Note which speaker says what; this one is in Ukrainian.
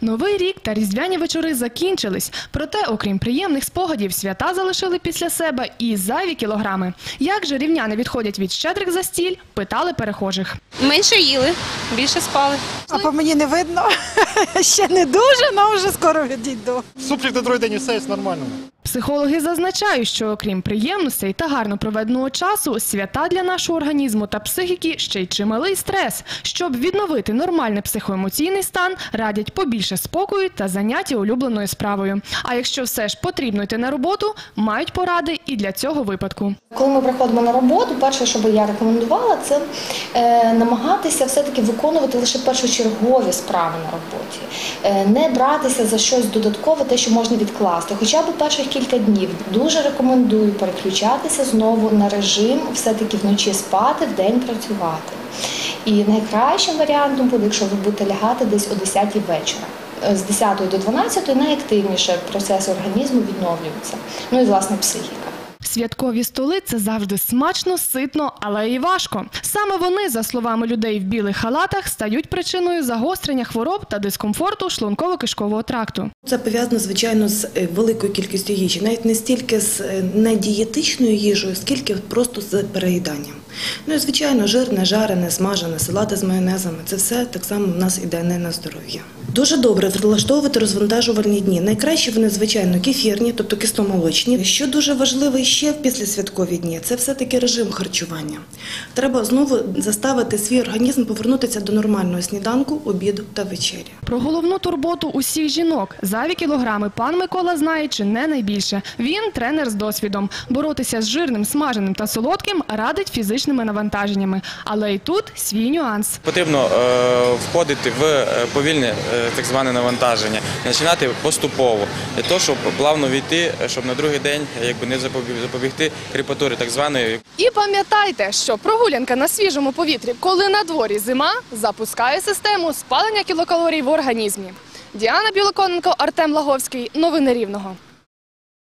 Speaker 1: Новий рік та різдвяні вечори закінчились. Проте, окрім приємних спогадів, свята залишили після себе і зайві кілограми. Як же рівняни відходять від щедрих застіль, питали перехожих.
Speaker 2: Менше їли, більше спали.
Speaker 3: А по мені не видно. Ще не дуже, але вже скоро відійду.
Speaker 4: Суплів на другий день і все є нормально.
Speaker 1: Психологи зазначають, що окрім приємностей та гарно проведеного часу, свята для нашого організму та психіки ще й чималий стрес. Щоб відновити нормальний психоемоційний стан, радять побільше спокою та заняття улюбленою справою. А якщо все ж потрібно йти на роботу, мають поради і для цього випадку.
Speaker 5: Коли ми приходимо на роботу, перше, що би я рекомендувала, це е, намагатися все-таки виконувати лише першочергові справи на роботі, е, не братися за щось додаткове, те, що можна відкласти. Хоча б перших кілька днів дуже рекомендую переключатися знову на режим, все-таки вночі спати, вдень працювати. І найкращим варіантом буде, якщо ви будете лягати десь о 10 вечора. Е, З 10 до 12 найактивніше процеси організму відновлюються. Ну і власне психіка.
Speaker 1: Святкові столи це завжди смачно, ситно, але і важко. Саме вони, за словами людей в білих халатах, стають причиною загострення хвороб та дискомфорту шлунково-кишкового тракту.
Speaker 6: Це пов'язано, звичайно, з е, великою кількістю їжі, навіть не стільки з е, недієтичною їжею, скільки просто з переїданням. Ну і звичайно, жирне, жарене, смажене, салати з майонезами це все так само в нас іде не на здоров'я. Дуже добре влаштовувати розвантажувальні дні. Найкраще вони, звичайно, кефірні, тобто кисломолочні. Що дуже важливо ще в післясвяткові дні, це все-таки режим харчування. Треба знову заставити свій організм повернутися до нормального сніданку, обіду та вечері.
Speaker 1: Про головну турботу усіх жінок зайві кілограми пан Микола знає чи не найбільше. Він тренер з досвідом. Боротися з жирним, смаженим та солодким радить фізичними навантаженнями. Але і тут свій нюанс.
Speaker 7: Потрібно е, входити в е, повільне е, так зване навантаження, починати поступово для того, щоб плавно війти, щоб на другий день якби не запобіг- запобігти кріпатурі так званої,
Speaker 1: І пам'ятайте, що прогулянка на свіжому повітрі, коли на дворі зима, запускає систему спалення кілокалорій в організмі. Діана Білоконенко, Артем Лаговський. Новини Рівного.